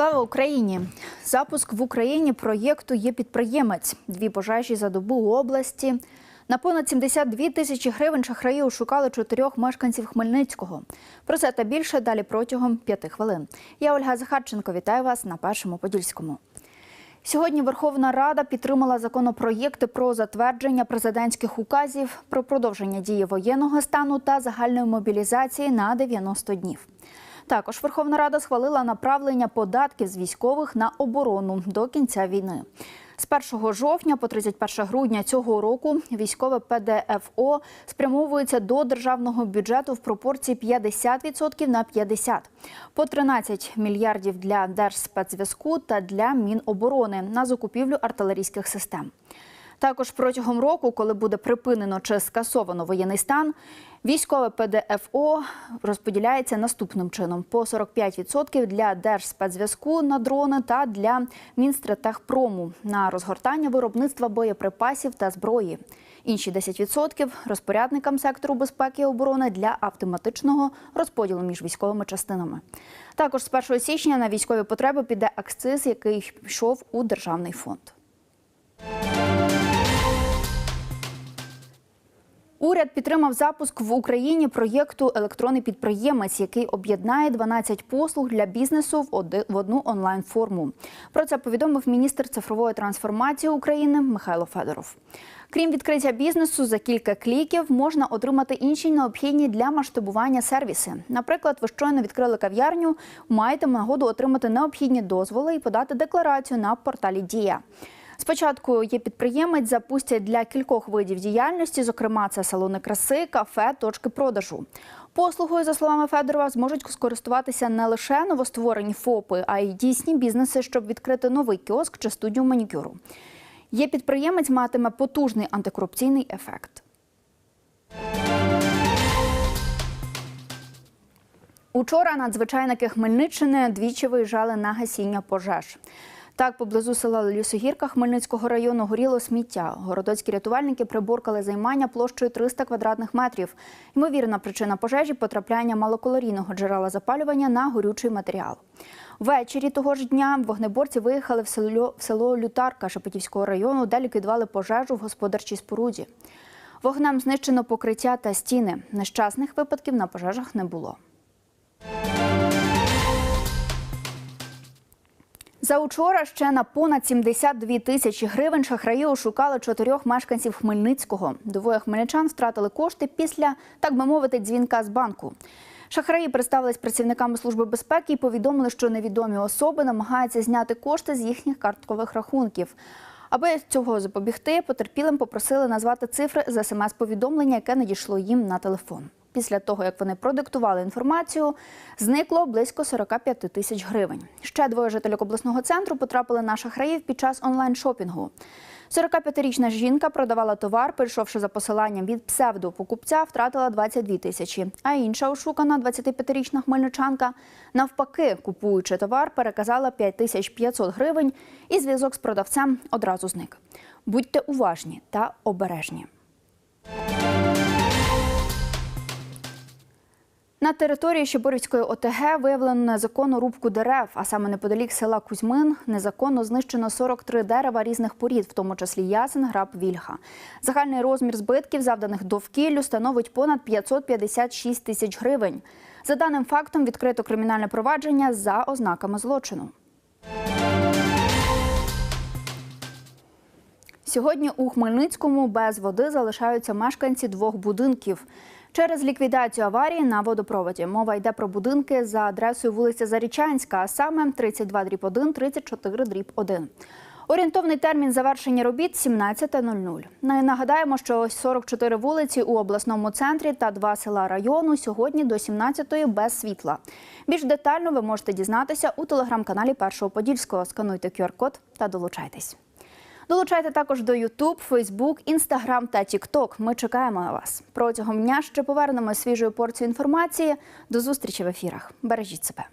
Слава Україні! Запуск в Україні проєкту є підприємець. Дві пожежі за добу у області. На понад 72 тисячі гривень шахраї ошукали чотирьох мешканців Хмельницького. Про це та більше далі протягом п'яти хвилин. Я Ольга Захарченко. Вітаю вас на першому подільському. Сьогодні Верховна Рада підтримала законопроєкти про затвердження президентських указів про продовження дії воєнного стану та загальної мобілізації на 90 днів. Також Верховна Рада схвалила направлення податків з військових на оборону до кінця війни. З 1 жовтня по 31 грудня цього року військове ПДФО спрямовується до державного бюджету в пропорції 50% на 50%. По 13 мільярдів для Держспецзв'язку та для Міноборони на закупівлю артилерійських систем. Також протягом року, коли буде припинено чи скасовано воєнний стан, військове ПДФО розподіляється наступним чином: по 45% для Держспецзв'язку на дрони та для Мінстратегпрому на розгортання виробництва боєприпасів та зброї. Інші 10% розпорядникам сектору безпеки і оборони для автоматичного розподілу між військовими частинами. Також з 1 січня на військові потреби піде акциз, який йшов у державний фонд. Уряд підтримав запуск в Україні проєкту Електронний підприємець, який об'єднає 12 послуг для бізнесу в одну онлайн-форму. Про це повідомив міністр цифрової трансформації України Михайло Федоров. Крім відкриття бізнесу, за кілька кліків можна отримати інші необхідні для масштабування сервіси. Наприклад, ви щойно відкрили кав'ярню, маєте нагоду отримати необхідні дозволи і подати декларацію на порталі Дія. Спочатку є підприємець, запустять для кількох видів діяльності, зокрема, це салони краси, кафе, точки продажу. Послугою, за словами Федорова, зможуть скористуватися не лише новостворені ФОПи, а й дійсні бізнеси, щоб відкрити новий кіоск чи студію манікюру. Є підприємець матиме потужний антикорупційний ефект. Учора надзвичайники Хмельниччини двічі виїжджали на гасіння пожеж. Так, поблизу села Лісогірка Хмельницького району горіло сміття. Городоцькі рятувальники приборкали займання площею 300 квадратних метрів. Ймовірна причина пожежі потрапляння малокалорійного джерела запалювання на горючий матеріал. Ввечері того ж дня вогнеборці виїхали в село, в село Лютарка Шепетівського району, де ліквідували пожежу в господарчій споруді. Вогнем знищено покриття та стіни. Нещасних випадків на пожежах не було. За учора ще на понад 72 тисячі гривень шахраї ошукали чотирьох мешканців Хмельницького. Двоє хмельничан втратили кошти після, так би мовити, дзвінка з банку. Шахраї представились працівниками служби безпеки і повідомили, що невідомі особи намагаються зняти кошти з їхніх карткових рахунків. Аби цього запобігти, потерпілим попросили назвати цифри з смс-повідомлення, яке надійшло їм на телефон. Після того, як вони продиктували інформацію, зникло близько 45 тисяч гривень. Ще двоє жителів обласного центру потрапили на шахраїв під час онлайн-шопінгу. 45-річна жінка продавала товар, перейшовши за посиланням від псевдопокупця, втратила 22 тисячі. А інша ошукана 25-річна хмельничанка, навпаки, купуючи товар, переказала 5500 гривень, і зв'язок з продавцем одразу зник. Будьте уважні та обережні. На території Щеборівської ОТГ виявлено незаконну рубку дерев, а саме неподалік села Кузьмин незаконно знищено 43 дерева різних порід, в тому числі ясен, граб, вільха. Загальний розмір збитків, завданих довкіллю, становить понад 556 тисяч гривень. За даним фактом відкрито кримінальне провадження за ознаками злочину. Сьогодні у Хмельницькому без води залишаються мешканці двох будинків. Через ліквідацію аварії на водопроводі мова йде про будинки за адресою вулиця Зарічанська, а саме 32 дріб 1, 34 дріб 1. Орієнтовний термін завершення робіт 17.00. Ну Нагадаємо, що 44 вулиці у обласному центрі та два села району сьогодні до 17-ї без світла. Більш детально ви можете дізнатися у телеграм-каналі Першого Подільського. Скануйте QR-код та долучайтесь. Долучайте також до YouTube, Facebook, Instagram та TikTok. Ми чекаємо на вас. Протягом дня ще повернемо свіжою порцією інформації. До зустрічі в ефірах. Бережіть себе.